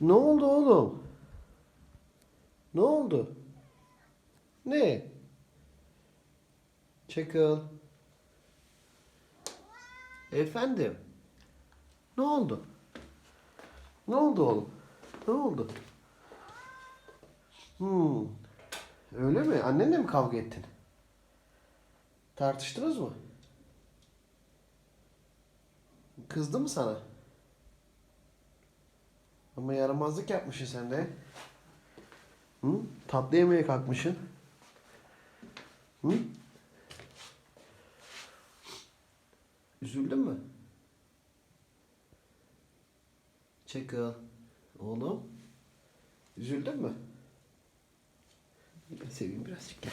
Ne oldu oğlum? Ne oldu? Ne? Çakıl. Efendim? Ne oldu? Ne oldu oğlum? Ne oldu? Hmm. Öyle mi? Annenle mi kavga ettin? Tartıştınız mı? Kızdı mı sana? Ama yaramazlık yapmışsın sen de. Hı? Tatlı yemeye kalkmışsın. Hı? Üzüldün mü? Çakıl. Oğlum. Üzüldün mü? Ben seveyim birazcık gel.